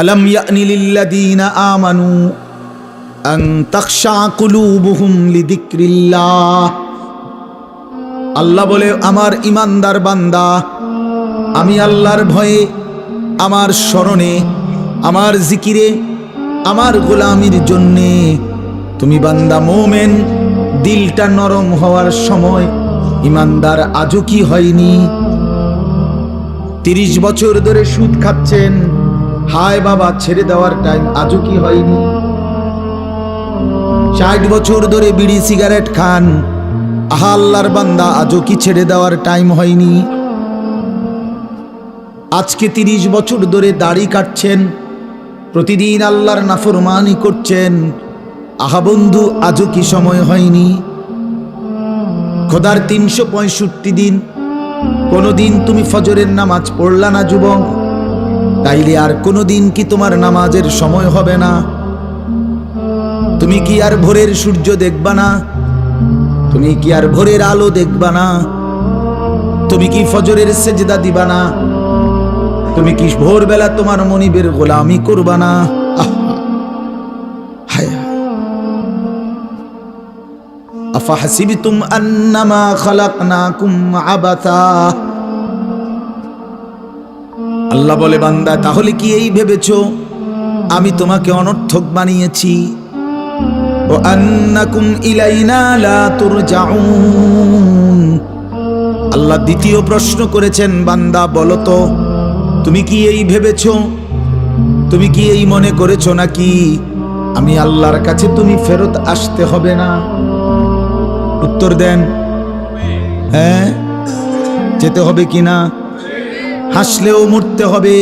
আলম ইয়ানি লিল্লাযীনা আমানু আন তাখশা কুলুবুহুম লিযিকরিল্লাহ আল্লাহ বলে, আমার ইমানদার বান্দা, আমি আল্লাহর ভয়ে আমার স্মরণে, আমার জিকিরে, আমার গোলামির জন্যে, তুমি বান্দা মোমেন, দিলটা নরম হওয়ার সময় ইমানদার আজও কি হয়নি? তিরিশ বছর ধরে সুদ খাচ্ছেন হায় বাবা, ছেড়ে দেওয়ার টাইম আজও কি হয়নি? ষাট বছর ধরে বিড়ি সিগারেট খান। আহা, আল্লাহর বান্দা, আজও কি ছেড়ে দেওয়ার টাইম হয়নি? আজকে তিরিশ বছর ধরে দাড়ি কাটছেন, প্রতিদিন আল্লাহর নাফরমানি করছেন। আহা বন্ধু, আজও কি সময় হয়নি? খোদার তিনশো পঁয়ষট্টি দিন, কোনোদিন তুমি ফজরের নামাজ পড়লা না, যুবক? তাইলে আর কোনোদিন কি তোমার নামাজের সময় হবে না? তুমি কি আর ভোরের সূর্য দেখবা না? তুমি কি আর ভোরের আলো দেখবা না? তুমি কি ফজরের সেজদা দিবা না? তুমি কি ভোরবেলা তোমার মনিবের গোলামি করবা না? আহ! হায় হায়। আফাহাসিবতুম আন্নামা খালাকনাকুম আবাতা। আল্লাহ বলে, বান্দা, তাহলে কি এই ভেবেছো? আমি তোমাকে অনর্থক বানিয়েছি। ও আন্নাকুম ইলাইনা লা তুরজাউন। আল্লাহ দ্বিতীয় প্রশ্ন করেছেন, বান্দা, বলো তো, তুমি কি এই ভেবেছো? তুমি কি এই মনে করেছ নাকি আমি আল্লাহর কাছে তুমি ফেরত আসতে হবে না? উত্তর দেন হ্যাঁ যেতে হবে কি না? হাসলেও মরতে হবে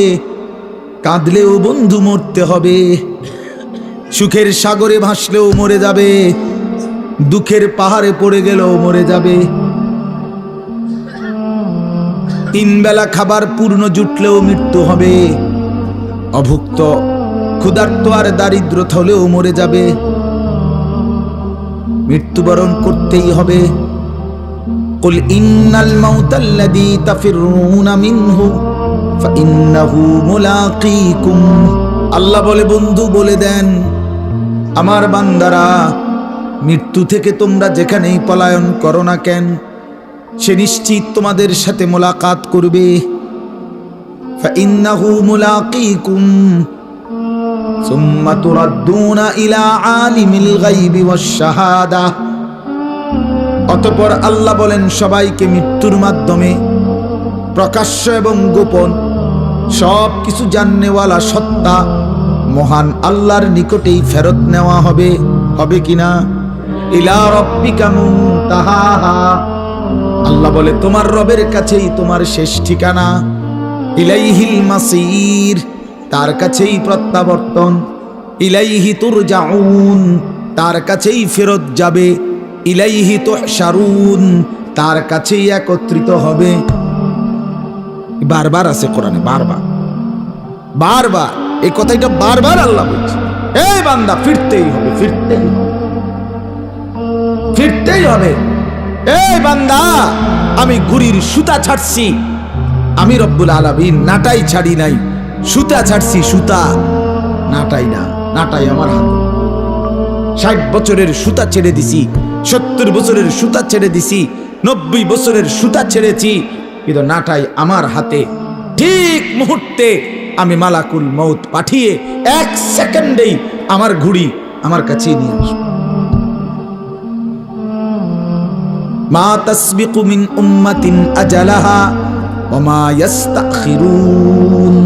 কাঁদলেও বন্ধু মরতে হবে সুখের সাগরে ভাসলেও মরে যাবে দুঃখের পাহাড়ে পড়ে গেলেও মরে যাবে তিন বেলা খাবার পূর্ণ জুটলেও মৃত্যু হবে অভুক্ত ক্ষুধার্ত আর দারিদ্র হলেও মরে যাবে মৃত্যুবরণ করতেই হবে قل إن الموت الذي تفرون منه فإنه ملاقيكم আল্লাহ বলে বন্ধু বলে দেন আমার বান্দারা মৃত্যু থেকে তোমরা যেখানেই পলায়ন করো না কেন সে নিশ্চিত তোমাদের সাথে মোলাকাত করবে فإنه ملاقيكم ثم تردون إلى عالم الغيب والشهادة অতপর আল্লাহ বলেন সবাইকে মৃত্যুর মাধ্যমে প্রকাশ্য এবং গোপন সব কিছু জাননেওয়ালা সত্তা মহান আল্লাহর নিকটেই ফেরত নেওয়া হবে হবে কিনা? ইলা রব্বিকা মুনতাহাহা আল্লাহ বলে, তোমার রবের কাছেই তোমার শেষ ঠিকানা। ইলাইহিল মাসির, তার কাছেই প্রত্যাবর্তন। ইলাইহি তুরজাউন, তার কাছেই ফেরত যাবে। ইলাইহি তুহশারুন, তার কাছেই একত্রিত হবে। বারবার আছে কোরআনে, বারবার। বারবার। এই কথাটা বারবার আল্লাহ বলছে। এই বান্দা, ফিরতেই হবে, ফিরতেই ফিরতেই হবে। এই বান্দা, আমি গুড়ির সুতা ছাড়ছি। আমি রব্বুল আলামিন নাটাই ছাড়ি নাই। সুতা ছাড়ছি, সুতা। নাটাই না, নাটাই আমার হাতে। ষাট বছরের সুতা ছেড়ে দিছি, সত্তর বছরের সুতা ছেড়ে দিছি, নব্বই বছরের সুতা ছেড়েছি কিন্তু নাটাই আমার হাতে। ঠিক মুহূর্তে আমি মালাকুল মৌত পাঠিয়ে এক সেকেন্ডেই আমার ঘুড়ি আমার কাছে নিয়ে আসব। মা তাসবিকু মিন উম্মাতিন আজালাহা ওমা ইয়াস্তাখিরুন।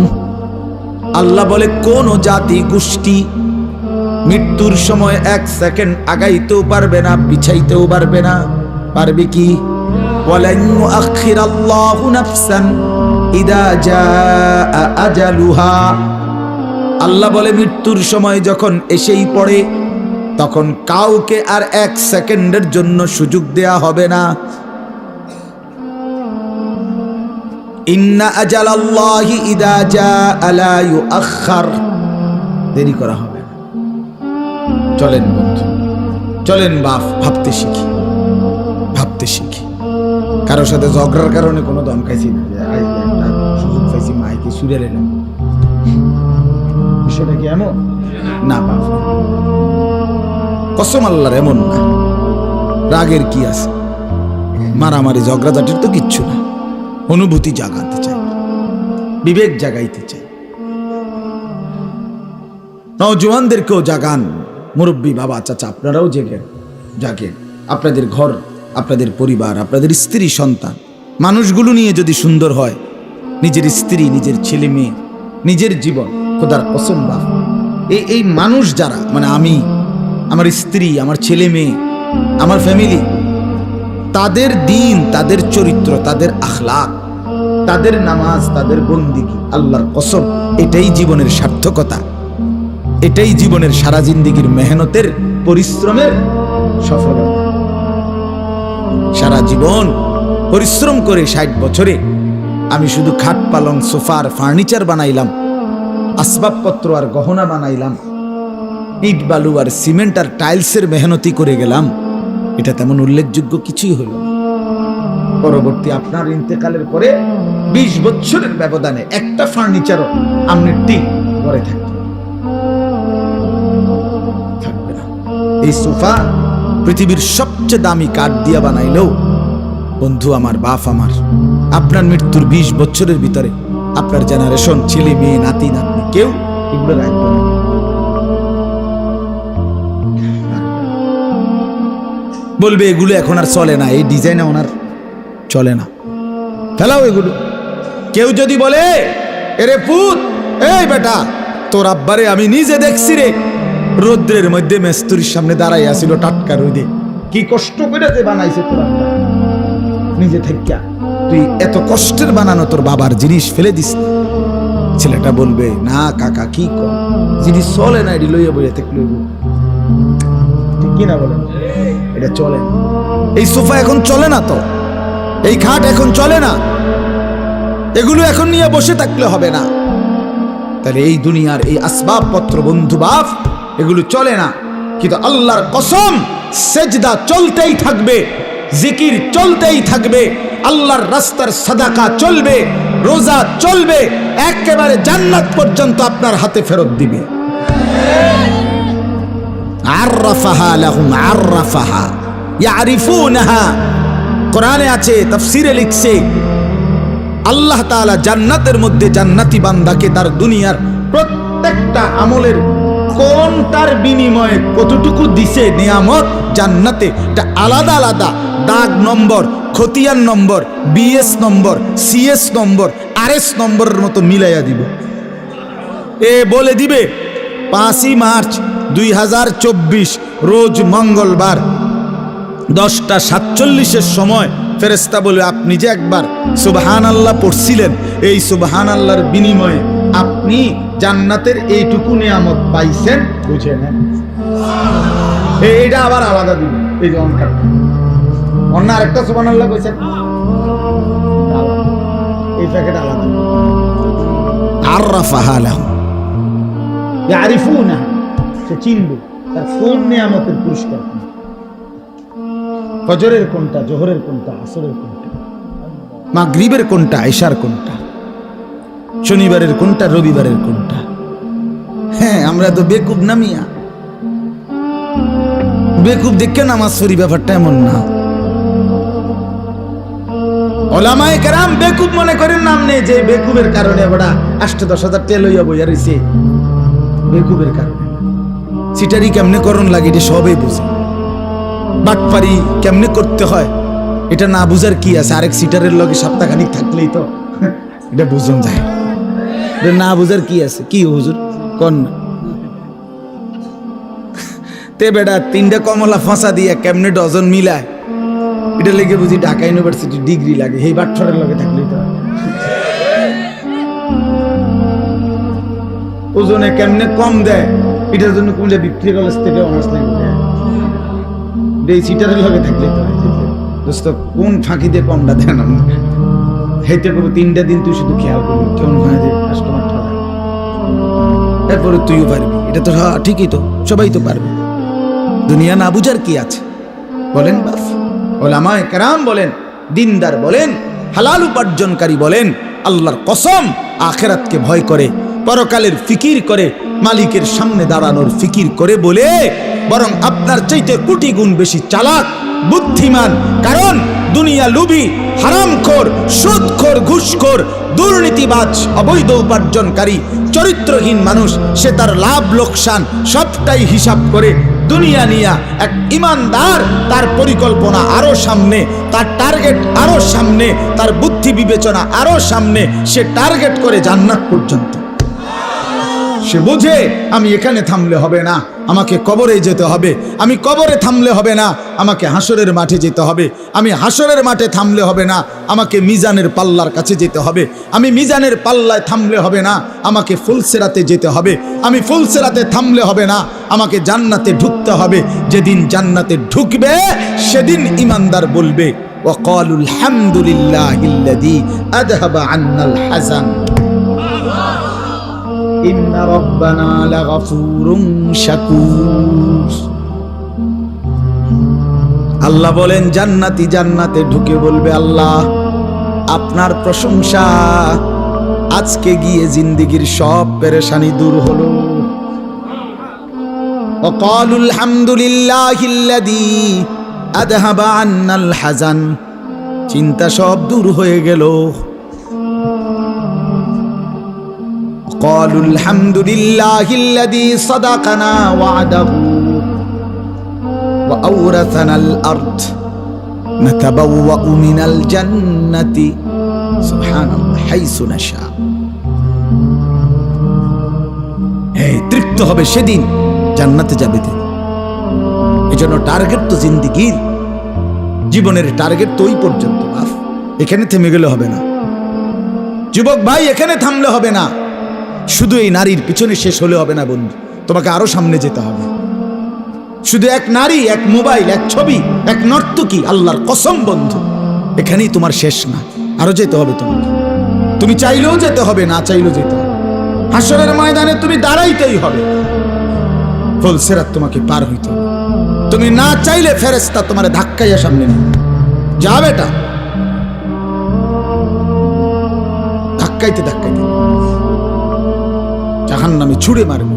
আল্লাহ বলে, কোন জাতি গোষ্ঠী মৃত্যুর সময় এক সেকেন্ড আগাইতেও পারবে না পিছাইতেও পারবে না, পারবে কি? ওয়ালান ইউআখিরাল্লাহু নাফসান ইদা জাআ আজালুহা আল্লাহ বলে, মৃত্যুর সময় যখন এসেই পড়ে, তখন কাউকে আর এক সেকেন্ডের জন্য সুযোগ দেয়া হবে না। ইন্না আজালাল্লাহি ইদা জাআ লা ইউআখার দেরি করা হবে চলেন বন্ধু, চলেন বাপ, ভাবতে শিখি ভাবতে শিখি। কারোর সাথে ঝগড়ার কারণে কোনো দম খাইছি না। সুযোগ পাইছি, মাইকে সুরে এলাম বিষয়টা কি এমন? না, বাপ কসম আল্লাহর এমন না। রাগের কি আছে? মারামারি, ঝগড়াঝাটির তো কিচ্ছু না। অনুভূতি জাগাতে চাই। বিবেক জাগাইতে চাই। নজওয়ানদেরকেও জাগান। মুরব্বী, বাবা, চাচা, আপনারাও জেগেন জাগেন। আপনাদের ঘর আপনাদের পরিবার, আপনাদের স্ত্রী, সন্তান। মানুষগুলো নিয়ে যদি সুন্দর হয়, নিজের স্ত্রী, নিজের ছেলে মেয়ে, নিজের জীবন, খোদার বাপ। এই এই মানুষ যারা মানে আমি, আমার স্ত্রী, আমার ছেলে মেয়ে, আমার ফ্যামিলি, তাদের দিন, তাদের চরিত্র, তাদের আখলাক, তাদের নামাজ, তাদের বন্দিগি, আল্লাহর কসম, এটাই জীবনের সার্থকতা। এটাই জীবনের সারা জিন্দিগির মেহনতের, পরিশ্রমের সফলতা। সারা জীবন পরিশ্রম করে ষাট বছরে আমি শুধু খাট পালং সোফার ফার্নিচার বানাইলাম, আসবাবপত্র আর গহনা বানাইলাম, ইট, বালু আর সিমেন্ট আর টাইলসের মেহনতি করে গেলাম। এটা তেমন উল্লেখযোগ্য কিছুই হলো। পরবর্তী আপনার ইন্তেকালের পরে বিশ বছরের ব্যবধানে একটা ফার্নিচারও আমনের টিক ঘরে থাকবে এই সোফা পৃথিবীর সবচেয়ে দামি কাঠ দিয়া বানাইলেও, বন্ধু আমার, বাপ আমার, আপনার মৃত্যুর বিশ বছরের ভিতরে আপনার জেনারেশন ছেলে মেয়ে, নাতি, নাতনি, কেউ এগুলো রাখবে। বলবে, এগুলো এখন আর চলে না, এই ডিজাইন ওনার চলে না ফেলাও এগুলো কেউ যদি বলে, এরে পুত, এই বেটা, তোর আব্বারে আমি নিজে দেখছি রে রৌদ্রের মধ্যে মেস্তুরির সামনে দাঁড়াই আসিল টাটকা রোদে। কি কষ্ট করে যে বানাইছে তোর? নিজে থেকে তুই এত কষ্টের বানানো তোর বাবার জিনিস ফেলে দিস ছেলেটা বলবে, না কাকা, কি কর? জিনিস চলে না, এটি লইয়া বইয়া থেকে লইব ঠিক কিনা বলেন? এটা চলে এই সোফা এখন চলে না তো? এই খাট এখন চলে না? এগুলো এখন নিয়ে বসে থাকলে হবে না। তাহলে এই দুনিয়ার এই আসবাবপত্র বন্ধু বাপ এগুলো চলে না। কিন্তু আল্লাহর কসম, সেজদা চলতেই থাকবে, জিকির চলতেই থাকবে, আল্লাহর রাস্তার সাদাকা চলবে, রোজা চলবে, একেবারে জান্নাত পর্যন্ত আপনার হাতে ফেরত দিবে। আছে লিখছে, আল্লাহ জান্নাতের মধ্যে জান্নাতি বান্দাকে তার দুনিয়ার প্রত্যেকটা আমলের কোনটার বিনিময়ে কতটুকু দিছে নিয়ামত? জান্নাতে। এটা আলাদা আলাদা। দাগ নম্বর, খতিয়ান number, BS number, CS number, RS নম্বরের মতো মিলাইয়া দিব। এ বলে দিবে, পাঁচই মার্চ দুই হাজার চব্বিশ, রোজ মঙ্গলবার, দশটা সাতচল্লিশের সময় ফেরেস্তা বলে, আপনি যে একবার সুবহান আল্লাহ পড়ছিলেন এই সুবহান আল্লাহর বিনিময়ে আপনি জান্নাতের এইটুকু নিয়ামত পাইছেন বুঝে নেন। এইটা আবার আলাদা দিন এই যে অনকার অন্য আরেকটা সুবহান আল্লাহ কইছেন? এই প্যাকেট আলাদা। আর রাফাহা লাহু ইয়ারিফুনা সে চিনবে তার কোন নিয়ামতের পুরস্কার। ফজরের কোনটা জোহরের কোনটা আসরের কোনটা? মাগরিবের কোনটা আয়সার কোনটা? শনিবারের কোনটা, রবিবারের কোনটা? হ্যাঁ আমরা তো বেকুব নামিয়া বেকুব দেখে নামাজ পড়ি ব্যাপারটা এমন না। ওলামায়ে কেরাম বেকুব মনে করেন নাম নেই, যে বেকুবের কারণে বড়া আষ্ট দশ হাজার তেল হইয়া বইয়া রইছে। বেকুবের কারণে। সিটারি কেমনে করণ লাগে এটা সবই বুঝে। বাটপারি কেমনে করতে হয়, এটা না বুঝার কি আছে? আরেক সিটারের লগে সপ্তাহখানিক থাকলেই তো, এটা বুঝুন যায়। না বুঝার কি আছে? কি হুজুর? কন না। তে বেটা, তিনটা কমলা ফাঁসা দিয়ে কেমনে ডজন মিলায়? এটা লেগে বুঝি ঢাকা ইউনিভার্সিটি ডিগ্রি লাগে এই বাটফারের লগে থাকলেই তো ওজনে কেমনে কম দেয়, এটার জন্য কুমিল্লা বিক্রি কলেজ থেকে অনার্স লাগবে এই সিটারের লগে থাকলে তো দোস্ত, কোন ফাঁকি দিয়ে কমটা দেন আমরা হেঁটে করব তিনটা দিন তুই শুধু খেয়াল করবি কেমন ভাঙা কাস্টমার ঠকা তারপরে তুইও পারবি, এটা তো হ্যাঁ ঠিকই তো, সবাই তো পারবে। দুনিয়া না বুঝার কি আছে? বলেন বাফ ওলামায় কেরাম বলেন, দিনদার বলেন, হালাল উপার্জনকারী বলেন, আল্লাহর কসম আখেরাতকে ভয় করে, পরকালের ফিকির করে, মালিকের সামনে দাঁড়ানোর ফিকির করে বলে, বরং আপনার চাইতে কোটি গুণ বেশি চালাক বুদ্ধিমান। কারণ দুনিয়া লুবি, হারামখোর, সুদখোর, ঘুষখোর, দুর্নীতিবাজ, অবৈধ উপার্জনকারী, চরিত্রহীন মানুষ, সে তার লাভ, লোকসান সবটাই হিসাব করে দুনিয়া নিয়া এক ইমানদার, তার পরিকল্পনা আরও সামনে, তার টার্গেট আরও সামনে, তার বুদ্ধি বিবেচনা আরও সামনে, সে টার্গেট করে জান্নাত পর্যন্ত। সে বোঝে, আমি এখানে থামলে হবে না। আমাকে কবরে যেতে হবে। আমি কবরে থামলে হবে না। আমাকে হাসরের মাঠে যেতে হবে। আমি হাসরের মাঠে থামলে হবে না। আমাকে মিজানের পাল্লার কাছে যেতে হবে। আমি মিজানের পাল্লায় থামলে হবে না। আমাকে ফুলসেরাতে যেতে হবে। আমি ফুলসেরাতে থামলে হবে না। আমাকে জান্নাতে ঢুকতে হবে। যেদিন জান্নাতে ঢুকবে, সেদিন ইমানদার বলবে ওয়াকালুল হামদুলিল্লাহ আদহাবা আন্নাল হাসান عنا الحزن إن ربنا لغفور شكور আল্লাহ বলেন জান্নাতি জান্নাতে ঢুকে বলবে আল্লাহ আপনার প্রশংসা আজকে গিয়ে জিন্দিগির সব পেরেশানি দূর হলো وقالوا الحمد لله الذي أذهب عنا الحزن চিন্তা সব দূর হয়ে গেল قالوا الحمد لله الذي صدقنا وعده وأورثنا الأرض نتبوأ من الجنة سبحان الله حيث نشاء এই তৃপ্ত হবে সেদিন জান্নাতে যাবে তিনি এজন্য টার্গেট তো জিন্দিগির জীবনের টার্গেট তো ওই পর্যন্ত বাস এখানে থেমে গেলে হবে না যুবক ভাই এখানে থামলে হবে না শুধু এই নারীর পিছনে শেষ হলে হবে না বন্ধু। তোমাকে আরও সামনে যেতে হবে। শুধু এক নারী, এক মোবাইল, এক ছবি, এক নর্তকী, আল্লাহর কসম বন্ধু। এখানেই তোমার শেষ না। আরও যেতে হবে তোমাকে। তুমি চাইলেও যেতে হবে, না চাইলেও যেতে হবে। হাসরের ময়দানে তুমি দাঁড়াইতেই হবে। ফুলসেরাত তোমাকে পার হইতে হবে। তুমি না চাইলে ফেরেস্তা তোমার ধাক্কাইয়া সামনে নেবে। যা বেটা। ধাক্কাইতে ধাক্কাইতে। জাহান নামে ছুড়ে মারবে।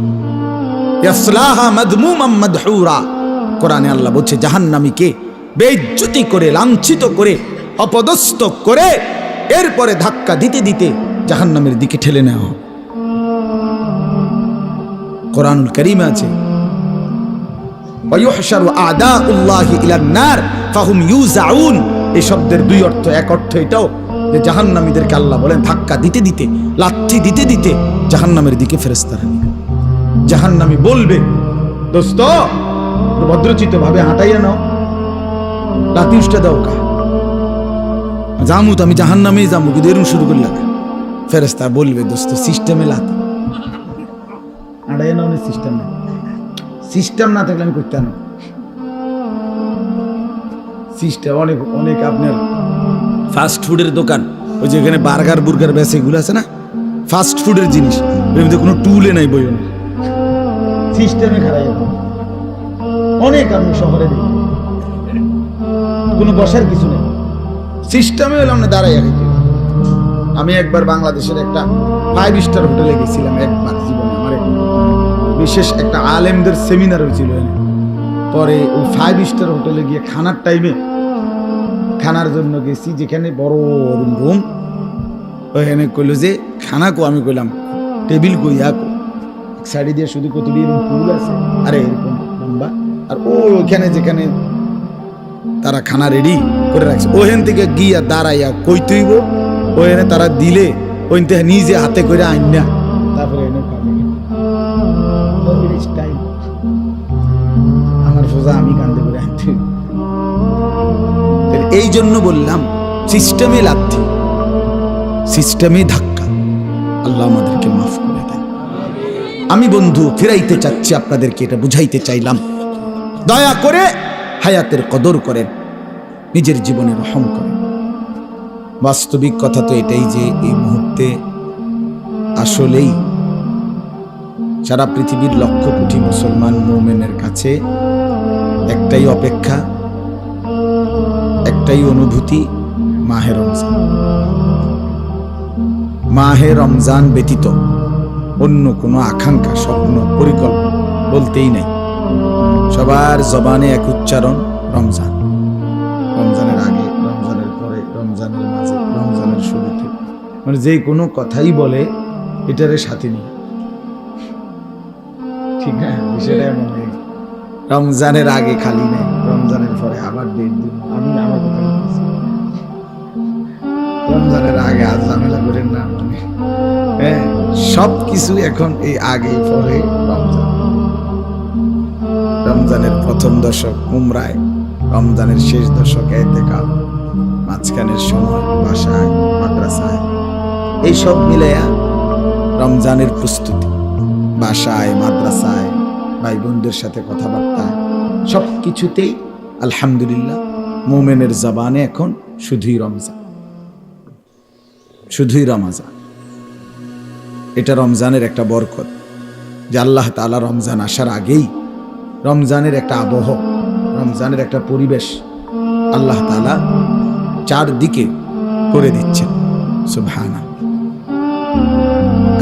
কোরআনে আল্লাহ বলছে, জাহান্নামীকে বেইজ্জতি করে, লাঞ্ছিত করে, অপদস্থ করে, এরপরে ধাক্কা দিতে দিতে জাহান্নামের দিকে ঠেলে নেওয়া। কোরআনুল করিমে আছে এই শব্দের দুই অর্থ, এক অর্থ এটাও যে জাহান্নামীদেরকে আল্লাহ বলেন, ধাক্কা দিতে দিতে লাথি দিতে দিতে জাহান্নামের দিকে ফেরেস্তারা নিবে জাহান্নামী বলবে, দোস্ত ভদ্রচিত ভাবে হাঁটাইয়া নাও। লাথি উষ্টা দাও কা জামু তো, আমি জাহান্নামেই জামু কিন্তু এরকম শুরু করলাম। ফেরেস্তা বলবে, দোস্ত, সিস্টেমে লাথি হাঁটাইয়া নাও সিস্টেম। নেই সিস্টেম না থাকলে আমি করতাম না। সিস্টেম অনেক অনেক আপনার ফাস্ট ফুডের দোকান। ওই যে এখানে বার্গার, বুর্গার, ব্যাস এগুলো আছে না? ফাস্ট ফুডের জিনিস। এর মধ্যে কোনো টুলে নাই বই সিস্টেমে খারাই অনেক আমি শহরে কোনো বসার কিছু নেই। সিস্টেমে হলাম না দাঁড়াই খাইতে আমি একবার বাংলাদেশের একটা ফাইভ স্টার হোটেলে গেছিলাম, একবার জীবনে আমার বিশেষ একটা আলেমদের সেমিনার হয়েছিল পরে ওই ফাইভ স্টার হোটেলে গিয়ে খানার টাইমে খানার জন্য গেছি, যেখানে বড় রুম রুম। ওখানে কইলো যে, খানা কো, আমি কইলাম, টেবিল কই কো। এক সাইডে দিয়ে শুধু কতটি এরকম ফুল আছে, আরে এরকম লম্বা। আর ওইখানে যেখানে তারা খানা রেডি করে রাখছে ওখান থেকে গিয়া দাঁড়াইয়া কই তুইব ওখানে তারা দিলে ওই থেকে নিজে হাতে করে আইন না তারপরে এনে খাবে আমার সোজা আমি তাহলে এই জন্য বললাম সিস্টেমে লাথি সিস্টেমে ধাক্কা। আল্লাহ আমাদেরকে মাফ করে দেয় আমি বন্ধু, ফিরাইতে চাচ্ছি আপনাদেরকে, এটা বুঝাইতে চাইলাম। দয়া করে হায়াতের কদর করেন, নিজের জীবনে রহম করেন। বাস্তবিক কথা তো এটাই যে, এই মুহূর্তে আসলেই সারা পৃথিবীর লক্ষ কোটি মুসলমান মোমেনের কাছে একটাই অপেক্ষা একটাই অনুভূতি, মাহে রমজান। মাহে রমজান ব্যতীত অন্য কোনো আকাঙ্ক্ষা, স্বপ্ন, পরিকল্পনা বলতেই নাই। সবার জবানে এক উচ্চারণ, রমজান। রমজানের আগে, রমজানের পরে, রমজানের মাঝে, রমজানের শুরুতে। মানে যে কোনো কথাই বলে, এটারে সাথে নিয়ে। ঠিক না? বিষয়টা এমন নেই রমজানের আগে খালি নেই, রমজানের পরে আবার ডেট দিন আমি আমার কথা রমজানের আগে আজ ঝামেলা করেন না মানে হ্যাঁ সব কিছু এখন এই আগে পরে রমজান। রমজানের প্রথম দশক উমরায়, রমজানের শেষ দশক এতেকা মাঝখানের সময় বাসায়, মাদ্রাসায়। এইসব মিলাইয়া রমজানের প্রস্তুতি, বাসায়, মাদ্রাসায় ভাই বোনদের সাথে কথাবার্তা সব কিছুতেই আলহামদুলিল্লাহ, মোমেনের জবানে এখন শুধুই রমজান। শুধুই রমাজান। এটা রমজানের একটা বরকত, যে আল্লাহ তালা রমজান আসার আগেই রমজানের একটা আবহ, রমজানের একটা পরিবেশ আল্লাহ তালা চারদিকে করে দিচ্ছেন। সুবহানা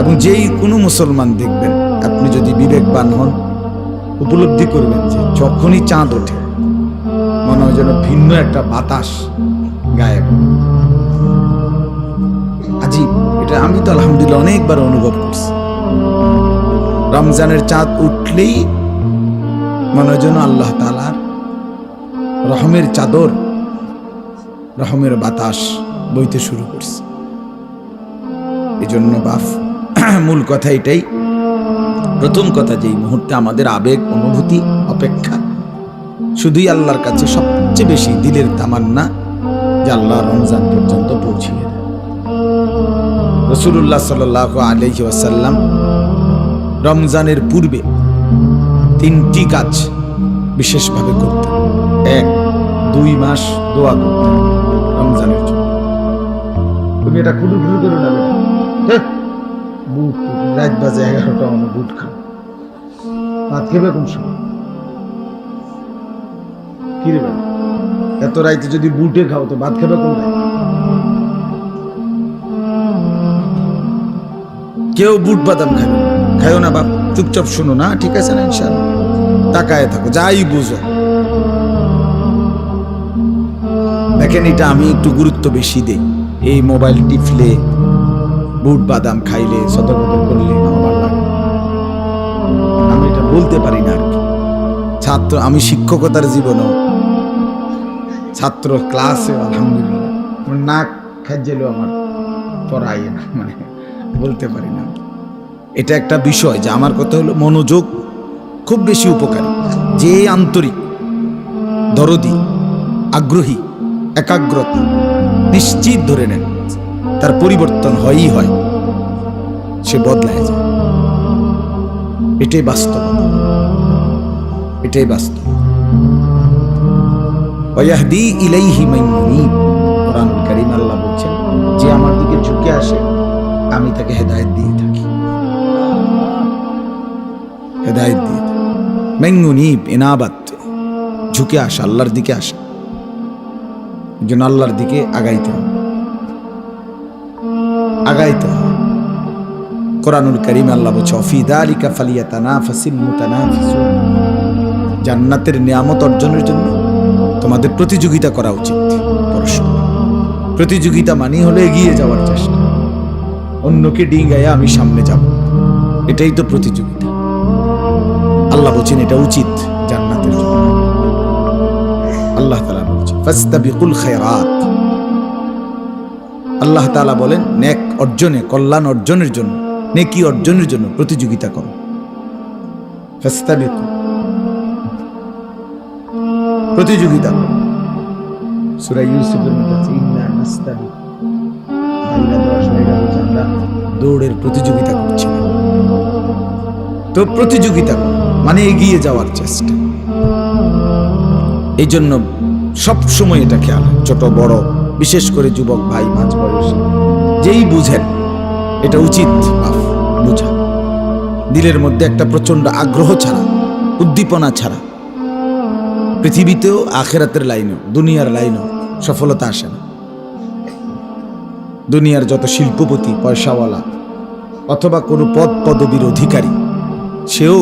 এবং যেই কোনো মুসলমান দেখবেন, আপনি যদি বিবেকবান হন উপলব্ধি করবেন যে যখনই চাঁদ ওঠে, মনে হয় যেন ভিন্ন একটা বাতাস গায়েব আজীব, এটা আমি তো আলহামদুলিল্লাহ অনেকবার অনুভব করছি। রমজানের চাঁদ উঠলেই মনে হয় যেন আল্লাহ তালার রহমের চাদর, রহমের বাতাস বইতে শুরু করছে। এই জন্য বাফ, মূল কথা এটাই। প্রথম কথা যেই মুহূর্তে আমাদের আবেগ, অনুভূতি, অপেক্ষা শুধুই আল্লাহর কাছে সবচেয়ে বেশি দিলের তামান্না যে আল্লাহ রমজান পর্যন্ত পৌঁছিয়ে রসুল্লাহ সাল আলহি ওয়াসাল্লাম রমজানের পূর্বে তিনটি কাজ বিশেষভাবে করতেন। এক, দুই মাস দোয়া করতেন রমজানের জন্য। তুমি এটা খুলু খুলু করে না বুট রাত বাজে এগারোটা খাও ভাত খেবে কোন সময়? কি রে এত রাইতে যদি বুটে খাও, তো ভাত খেবে কোন কেউ বুট বাদাম খাবে না। খায়ও না বাপ, চুপচাপ শোনো না, ঠিক আছে না ইনশাল্লাহ তাকায় থাকো, যাই বুঝো। দেখেন এটা আমি একটু গুরুত্ব বেশি দেই। এই মোবাইল টিপলে বুট বাদাম খাইলে সতর্কতা করলে আমার লাগে। আমি এটা বলতে পারি না আর কি। ছাত্র, আমি শিক্ষকতার জীবনেও ছাত্র ক্লাসে আলহামদুলিল্লাহ নাক খাজ্জেলেও আমার পড়াই না মানে বলতে পারি না। এটা একটা বিষয় যে আমার কথা হলো মনোযোগ খুব বেশি উপকারী। যে আন্তরিক, দরদি, আগ্রহী, একাগ্রতা নিশ্চিত ধরে নেন। তার পরিবর্তন হয়ই হয়। সে বদলায় যায়। এটাই বাস্তবতা। এটাই বাস্তব ইলাইহি কারীম আল্লাহ বলছেন, যে আমার দিকে ঝুঁকে আসে, আমি তাকে হেদায়েত দিয়ে থাকি। হেদায়েত দিয়ে থাকি। মেঙ্গুনিব ইনাবাত ঝুঁকে আসা, আল্লাহর দিকে আসা। জন্য আল্লাহর দিকে আগাইতে হবে। আগাইতে হবে কোরআনুল করিম আল্লাহ বলছে, অফি দালিকা ফালিয়াতানাফাসিল মুতানাফিসুন জান্নাতের নিয়ামত অর্জনের জন্য তোমাদের প্রতিযোগিতা করা উচিত পরস্পর প্রতিযোগিতা মানে হলো এগিয়ে যাওয়ার চেষ্টা। অন্যকে ডিঙ্গায় আমি সামনে যাব। এটাই তো প্রতিযোগিতা। আল্লাহ বলছেন, এটা উচিত জান্নাতের জন্য। আল্লাহ তালা বলছে, ফাস্তাবিকুল খায়রাত। আল্লাহ তালা বলেন, নেক অর্জনে কল্যাণ অর্জনের জন্য নেকি অর্জনের জন্য প্রতিযোগিতা করো। প্রতিযোগিতা করো। সূরা ইউসুফের মধ্যে আছে ইন্না নাস্তাবিকু ভাইরা দশ ভাইরা বলছে আমরা দৌড়ের প্রতিযোগিতা করছি তো প্রতিযোগিতা মানে এগিয়ে যাওয়ার চেষ্টা। এই জন্য সব সময় এটা খেয়াল ছোট বড় বিশেষ করে যুবক ভাই মাঝ বয়সী। যেই বুঝেন এটা উচিত বাপ, বুঝা। দিলের মধ্যে একটা প্রচণ্ড আগ্রহ ছাড়া উদ্দীপনা ছাড়া। পৃথিবীতেও আখেরাতের লাইনেও দুনিয়ার লাইনেও সফলতা আসে না। দুনিয়ার যত শিল্পপতি পয়সাওয়ালা অথবা কোনো পদ পদবীর অধিকারী সেও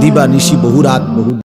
দিবা নিশি বহু রাত বহু